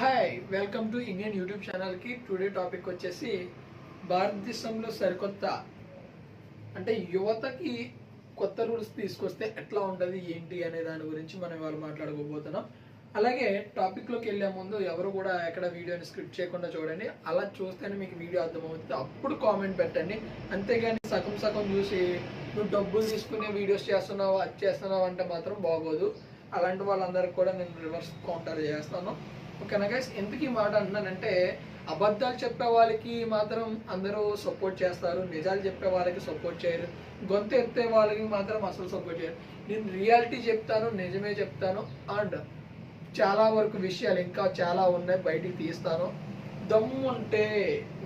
Hi welcome to Indian YouTube ఛానల్కి today topic వచ్చేసి భారతదేశంలో సరికొత్త అంటే యువతకి కొత్త రూల్స్ తీసుకొస్తే ఎట్లా ఉంటుంది ఏంటి అనే దాని గురించి మనం ఇవాళ మాట్లాడుకోబోతున్నాం. అలాగే టాపిక్లోకి వెళ్ళే ముందు ఎవరు కూడా ఎక్కడ వీడియోని స్క్రిప్ట్ చేయకుండా చూడండి. అలా చూస్తేనే మీకు వీడియో అర్థమవుతుంది. అప్పుడు కామెంట్ పెట్టండి. అంతేగాని సగం సగం చూసి నువ్వు డబ్బులు తీసుకునే వీడియోస్ చేస్తున్నావు అది చేస్తున్నావు అంటే మాత్రం బాగోదు. అలాంటి వాళ్ళందరికీ కూడా నేను రివర్స్ కౌంటర్ చేస్తాను. ఓకేనా గైస్ ఎందుకు ఈ మాట అంటున్నానంటే అబద్ధాలు చెప్పే వాళ్ళకి మాత్రం అందరూ సపోర్ట్ చేస్తారు నిజాలు చెప్పే వాళ్ళకి సపోర్ట్ చేయరు గొంతు ఎత్తే వాళ్ళకి మాత్రం అసలు సపోర్ట్ చేయరు. నేను రియాలిటీ చెప్తాను నిజమే చెప్తాను అండ్ చాలా వరకు విషయాలు ఇంకా చాలా ఉన్నాయి బయటికి తీస్తాను. దమ్ము ఉంటే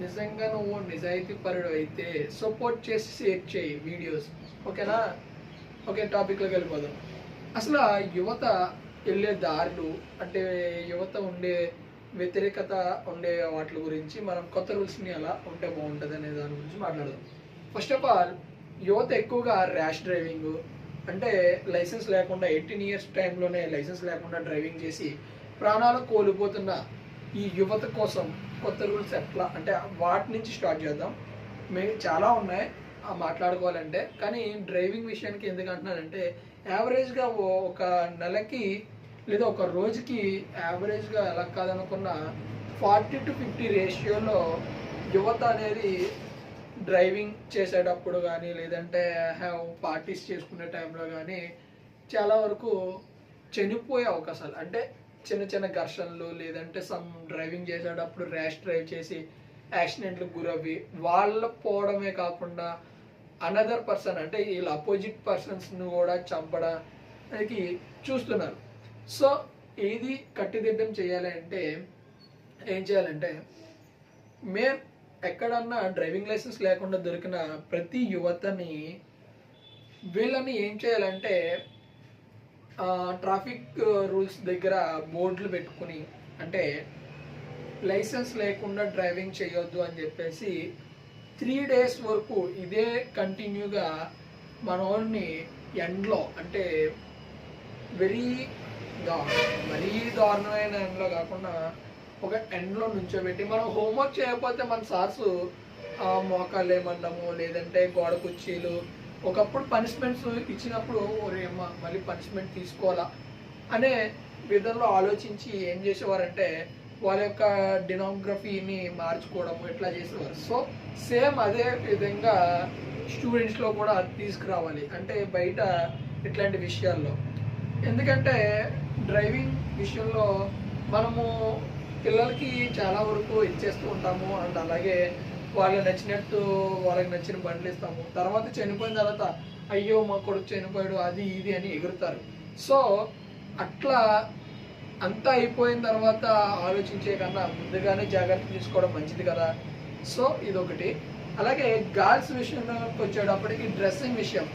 నిజంగా నువ్వు నిజాయితీ పరుడు అయితే సపోర్ట్ చేసి షేర్ చేయి వీడియోస్ ఓకేనా? ఓకే టాపిక్లోకి వెళ్ళిపోదాం. అసలు ఆ యువత వెళ్ళే దారులు అంటే యువత ఉండే వ్యతిరేకత ఉండే వాటి గురించి మనం కొత్త రూల్స్ని ఎలా ఉంటే బాగుంటుంది అనే దాని గురించి మాట్లాడదాం. ఫస్ట్ ఆఫ్ ఆల్ యువత ఎక్కువగా ర్యాష్ డ్రైవింగ్ అంటే లైసెన్స్ లేకుండా ఎయిటీన్ ఇయర్స్ టైంలోనే లైసెన్స్ లేకుండా డ్రైవింగ్ చేసి ప్రాణాలు కోల్పోతున్న ఈ యువత కోసం కొత్త రూల్స్ ఎట్లా అంటే వాటి నుంచి స్టార్ట్ చేద్దాం. మే చాలా ఉన్నాయి ఆ మాట్లాడుకోవాలంటే. కానీ డ్రైవింగ్ విషయానికి ఎందుకు అంటున్నానంటే యావరేజ్గా ఒక నెలకి లేదా ఒక రోజుకి యావరేజ్గా ఎలా కాదనుకున్న ఫార్టీ టు ఫిఫ్టీ రేషియోలో యువత అనేది డ్రైవింగ్ చేసేటప్పుడు కానీ లేదంటే హ్యావ్ పార్టీస్ చేసుకునే టైంలో కానీ చాలా వరకు చనిపోయే అవకాశాలు. అంటే చిన్న చిన్న ఘర్షణలు లేదంటే సమ్ డ్రైవింగ్ చేసేటప్పుడు ర్యాష్ డ్రైవ్ చేసి యాక్సిడెంట్లకు గురవి వాళ్ళ పోవడమే కాకుండా అనదర్ పర్సన్ అంటే వీళ్ళ అపోజిట్ పర్సన్స్ను కూడా చంపడానికి చూస్తున్నారు. సో ఏది కట్టిదిద్దం చేయాలి అంటే ఏం చేయాలంటే మేం ఎక్కడన్నా డ్రైవింగ్ లైసెన్స్ లేకుండా దొరికిన ప్రతి యువతని వీళ్ళని ఏం చేయాలంటే ట్రాఫిక్ రూల్స్ దగ్గర బోర్డులు పెట్టుకుని అంటే లైసెన్స్ లేకుండా డ్రైవింగ్ చేయొద్దు అని చెప్పేసి త్రీ డేస్ వరకు ఇదే కంటిన్యూగా మన వాళ్ళని ఎండ్లో అంటే వెరీ మరీ దారుణమైన ఎండ్లో కాకుండా ఒక ఎండ్లో నుంచోబెట్టి మనం హోంవర్క్ చేయకపోతే మన సార్స్ మోకాళ్ళు ఏమన్నాము లేదంటే గోడ కుర్చీలు. ఒకప్పుడు పనిష్మెంట్స్ ఇచ్చినప్పుడు ఒరే అమ్మ మళ్ళీ పనిష్మెంట్ తీసుకోవాలా? అనే విధంలో ఆలోచించి ఏం చేసేవారంటే వాళ్ళ యొక్క డినోగ్రఫీని మార్చుకోవడం ఇట్లా చేసేవారు. సో సేమ్ అదే విధంగా స్టూడెంట్స్లో కూడా తీసుకురావాలి. అంటే బయట ఇట్లాంటి విషయాల్లో. ఎందుకంటే డ్రైవింగ్ విషయంలో మనము పిల్లలకి చాలా వరకు ఇచ్చేస్తూ ఉంటాము అండ్ అలాగే వాళ్ళకి నచ్చినట్టు వాళ్ళకి నచ్చిన బండ్లు ఇస్తాము. తర్వాత చనిపోయిన తర్వాత అయ్యో మా కొడుకు చనిపోయాడు అది ఇది అని ఎగురుతారు. సో అట్లా అంతా అయిపోయిన తర్వాత ఆలోచించే కన్నా ముందుగానే జాగ్రత్త తీసుకోవడం మంచిది కదా. సో ఇదొకటి. అలాగే గర్ల్స్ విషయంలోకి వచ్చేటప్పటికి డ్రెస్సింగ్ విషయం.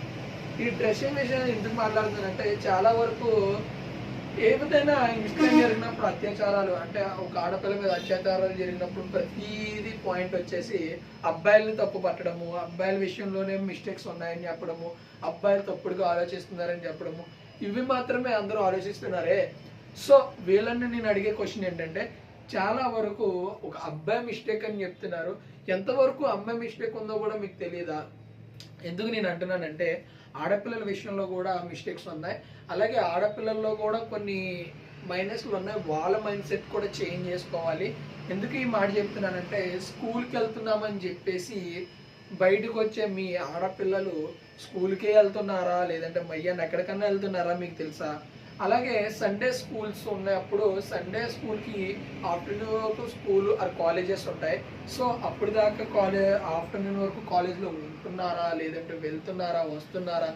ఈ డ్రెస్సింగ్ విషయం ఎందుకు మాట్లాడుతానంటే చాలా వరకు ఏదైనా ఇన్సిడెంట్ జరిగినప్పుడు అత్యాచారాలు అంటే ఒక ఆడపిల్ల మీద అత్యాచారాలు జరిగినప్పుడు ప్రతిదీ పాయింట్ వచ్చేసి అబ్బాయిల్ని తప్పు పట్టడము అబ్బాయిల విషయంలోనే మిస్టేక్స్ ఉన్నాయని చెప్పడము అబ్బాయిలు తప్పుడుగా ఆలోచిస్తున్నారని చెప్పడము. ఇవి మాత్రమే అందరూ ఆలోచిస్తున్నారే. సో వీళ్ళని నేను అడిగే క్వశ్చన్ ఏంటంటే చాలా వరకు ఒక అబ్బాయి మిస్టేక్ అని చెప్తున్నారు. ఎంతవరకు అమ్మాయి మిస్టేక్ ఉందో కూడా మీకు తెలియదా ఎందుకు నేను అంటున్నానంటే ఆడపిల్లల విషయంలో కూడా మిస్టేక్స్ ఉన్నాయి. అలాగే ఆడపిల్లల్లో కూడా కొన్ని మైనస్లు ఉన్నాయి. వాళ్ళ మైండ్ సెట్ కూడా చేంజ్ చేసుకోవాలి. ఎందుకు ఈ మాట చెప్తున్నానంటే స్కూల్కి వెళ్తున్నామని చెప్పేసి బయటకు వచ్చే మీ ఆడపిల్లలు స్కూల్కే వెళ్తున్నారా? లేదంటే మయ్యాన్ని ఎక్కడికన్నా వెళ్తున్నారా? మీకు తెలుసా? అలాగే సండే స్కూల్స్ ఉన్నప్పుడు సండే స్కూల్కి ఆఫ్టర్నూన్ వరకు స్కూల్ ఆర్ కాలేజెస్ ఉంటాయి. సో అప్పుడు దాకా కాలేజ్ ఆఫ్టర్నూన్ వరకు కాలేజ్లో ఉంటున్నారా? లేదంటే వెళ్తున్నారా? వస్తున్నారా?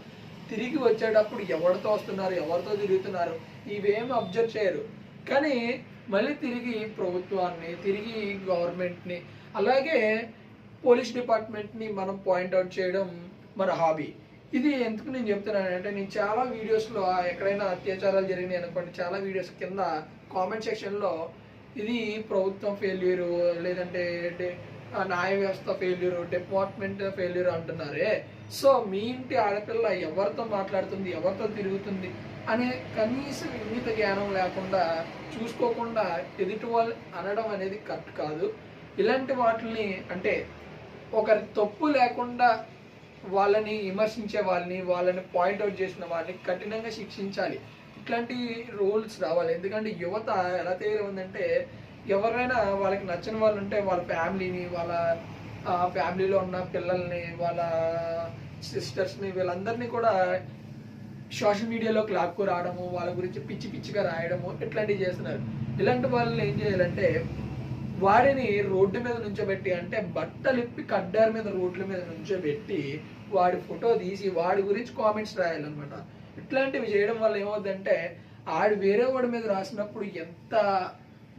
తిరిగి వచ్చేటప్పుడు ఎవరితో వస్తున్నారు? ఎవరితో తిరుగుతున్నారు? ఇవేమి అబ్జర్వ్ చేయరు. కానీ మళ్ళీ తిరిగి ప్రభుత్వాన్ని తిరిగి గవర్నమెంట్ని అలాగే పోలీస్ డిపార్ట్మెంట్ని మనం పాయింట్అవుట్ చేయడం మన హాబీ ఇది ఎందుకు నేను చెప్తున్నాను అంటే నేను చాలా వీడియోస్లో ఎక్కడైనా అత్యాచారాలు జరిగినాయి అనుకోండి చాలా వీడియోస్ కింద కామెంట్ సెక్షన్లో ఇది ప్రభుత్వం ఫెయిల్యూరు లేదంటే న్యాయ వ్యవస్థ ఫెయిల్యూరు డిపార్ట్మెంట్ ఫెయిల్యూర్ అంటున్నారే. సో మీ ఇంటి ఆడపిల్ల ఎవరితో మాట్లాడుతుంది ఎవరితో తిరుగుతుంది అనే కనీస ఇంగిత జ్ఞానం లేకుండా చూసుకోకుండా ఎదుటి వాళ్ళు అనడం అనేది కరెక్ట్ కాదు. ఇలాంటి వాటిని అంటే ఒకరి తప్పు లేకుండా వాళ్ళని విమర్శించే వాళ్ళని వాళ్ళని పాయింట్అవుట్ చేసిన వాళ్ళని కఠినంగా శిక్షించాలి. ఇట్లాంటి రూల్స్ రావాలి. ఎందుకంటే యువత ఎలా తయారు ఉందంటే ఎవరైనా వాళ్ళకి నచ్చిన వాళ్ళు ఉంటే వాళ్ళ ఫ్యామిలీని వాళ్ళ ఫ్యామిలీలో ఉన్న పిల్లల్ని వాళ్ళ సిస్టర్స్ని వీళ్ళందరినీ కూడా సోషల్ మీడియాలోకి లాక్కు రావడము వాళ్ళ గురించి పిచ్చి పిచ్చిగా రాయడము ఇట్లాంటివి చేస్తున్నారు. ఇలాంటి వాళ్ళని ఏం చేయాలంటే వాడిని రోడ్డు మీద నుంచోబెట్టి అంటే బట్టలు ఇప్పి కడ్డార మీద రోడ్ల మీద నుంచోబెట్టి వాడి ఫోటో తీసి వాడి గురించి కామెంట్స్ రాయాలన్నమాట. ఇట్లాంటివి చేయడం వల్ల ఏమవుతుందంటే ఆడు వేరే వాడి మీద రాసినప్పుడు ఎంత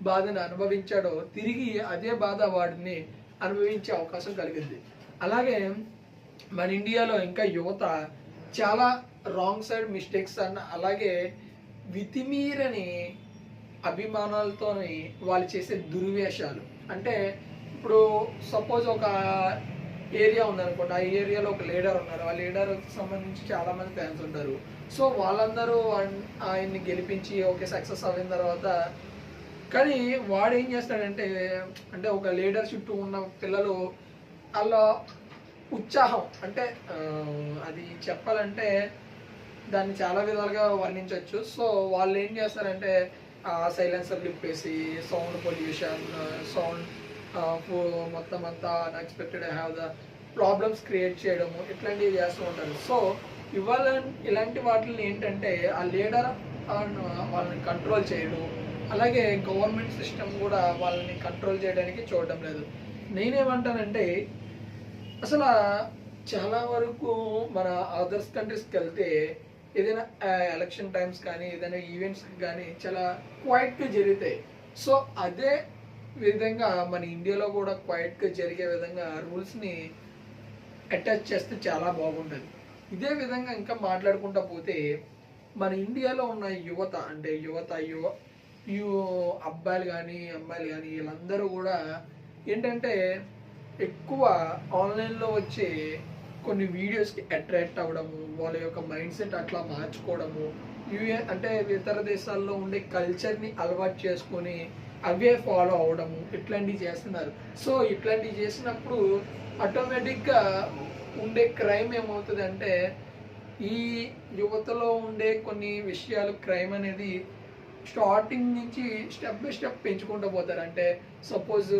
బాధను అనుభవించాడో తిరిగి అదే బాధ వాడిని అనుభవించే అవకాశం కలిగింది. అలాగే మన ఇండియాలో ఇంకా యువత చాలా రాంగ్ సైడ్ మిస్టేక్స్ అన్న అలాగే వితిమీరని అభిమానాలతోని వాళ్ళు చేసే దుర్వేషాలు. అంటే ఇప్పుడు సపోజ్ ఒక ఏరియా ఉందనుకోండి ఆ ఏరియాలో ఒక లీడర్ ఉన్నారు. ఆ లీడర్కి సంబంధించి చాలామంది ఫ్యాన్స్ ఉంటారు. సో వాళ్ళందరూ ఆయన్ని గెలిపించి ఓకే సక్సెస్ అయిన తర్వాత కానీ వాడు ఏం చేస్తాడంటే అంటే ఒక లీడర్ చుట్టూ ఉన్న పిల్లలు అలా ఉత్సాహం అంటే అది చెప్పాలంటే దాన్ని చాలా విధాలుగా వర్ణించవచ్చు. సో వాళ్ళు ఏం చేస్తారంటే సైలెన్సర్ లిప్పేసి సౌండ్ పొల్యూషన్ సౌండ్ మొత్తం అంతా unexpected have the problems create చేయడము ఇట్లాంటివి చేస్తూ ఉంటారు. సో ఇవాళ ఇలాంటి వాటిని ఏంటంటే ఆ లీడర్ వాళ్ళని కంట్రోల్ చేయడం. అలాగే గవర్నమెంట్ సిస్టమ్ కూడా వాళ్ళని కంట్రోల్ చేయడానికి చూడడం లేదు. నేనేమంటానంటే అసలు చాలా వరకు మన అదర్స్ కంట్రీస్కి వెళ్తే ఏదైనా ఎలక్షన్ టైమ్స్ కానీ ఏదైనా ఈవెంట్స్ కానీ చాలా క్వైట్గా జరుగుతాయి సో అదే విధంగా మన ఇండియాలో కూడా క్వైట్గా జరిగే విధంగా రూల్స్ని అటాచ్ చేస్తే చాలా బాగుంటుంది. ఇదే విధంగా ఇంకా మాట్లాడుకుంటా పోతే మన ఇండియాలో ఉన్న యువత అంటే యువత యువ యు అబ్బాయిలు కానీ అమ్మాయిలు కానీ వీళ్ళందరూ కూడా ఏంటంటే ఎక్కువ ఆన్లైన్లో వచ్చే కొన్ని వీడియోస్కి అట్రాక్ట్ అవ్వడము వాళ్ళ యొక్క మైండ్ సెట్ అట్లా మార్చుకోవడము యూఏ అంటే ఇతర దేశాల్లో ఉండే కల్చర్ని అలవాటు చేసుకొని అవే ఫాలో అవడము ఇట్లాంటివి చేస్తున్నారు. సో ఇట్లాంటివి చేసినప్పుడు ఆటోమేటిక్గా ఉండే క్రైమ్ ఏమవుతుంది అంటే ఈ యువతలో ఉండే కొన్ని విషయాలు క్రైమ్ అనేది స్టార్టింగ్ నుంచి స్టెప్ బై స్టెప్ పెంచుకుంటూ పోతారు. అంటే సపోజ్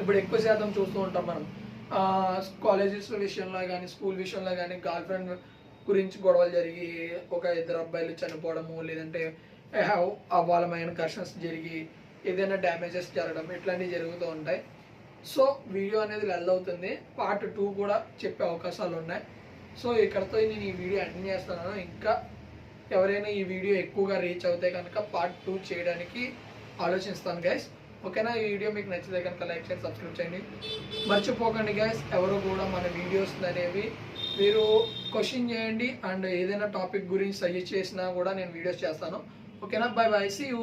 ఇప్పుడు ఎక్కువ శాతం చూస్తూ ఉంటాం మనం. కాలేజెస్ విషయంలో కానీ స్కూల్ విషయంలో కానీ గర్ల్ ఫ్రెండ్ గురించి గొడవలు జరిగి ఒక ఇద్దరు అబ్బాయిలు చనిపోవడము లేదంటే హ్యావ్ అవ్వాలమైన కర్షన్స్ జరిగి ఏదైనా డ్యామేజెస్ జరగడం ఇట్లాంటివి జరుగుతూ ఉంటాయి. సో వీడియో అనేది లెల్ అవుతుంది పార్ట్ టూ కూడా చెప్పే అవకాశాలు ఉన్నాయి. సో ఇక్కడతో నేను ఈ వీడియో ఎండ్ చేస్తున్నాను. ఇంకా ఎవరైనా ఈ వీడియో ఎక్కువగా రీచ్ అవుతే కనుక పార్ట్ టూ చేయడానికి ఆలోచిస్తాను గైస్ ఓకేనా? ఈ వీడియో మీకు నచ్చితే కనుక లైక్ చేయండి సబ్స్క్రైబ్ చేయండి. మర్చిపోకండి గైస్ ఎవరు కూడా మన వీడియోస్ అనేవి మీరు క్వశ్చన్ చేయండి. అండ్ ఏదైనా టాపిక్ గురించి సజెస్ట్ చేసినా కూడా నేను వీడియోస్ చేస్తాను. ఓకేనా? By bye see you